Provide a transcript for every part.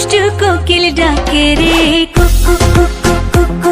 দুষ্টু কোকিল ডাকে রে কুকু কুকু কুক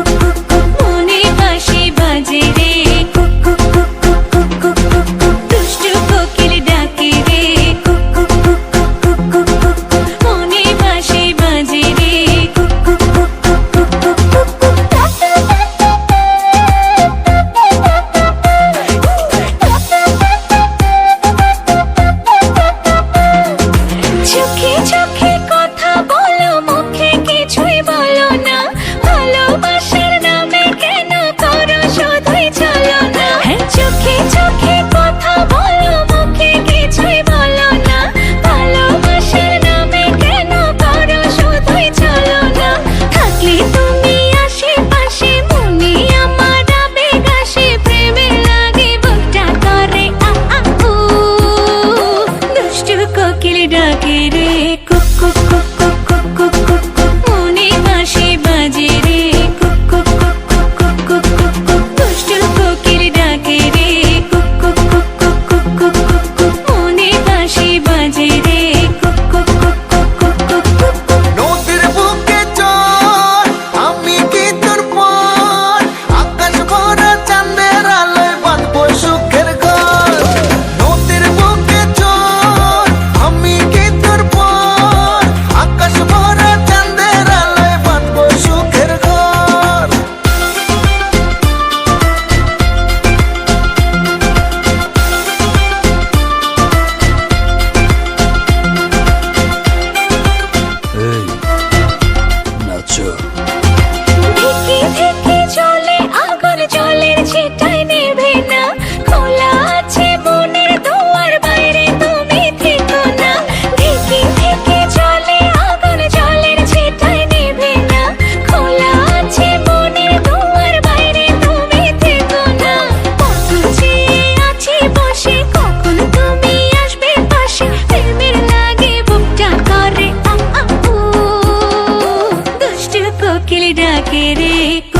ডাকে রে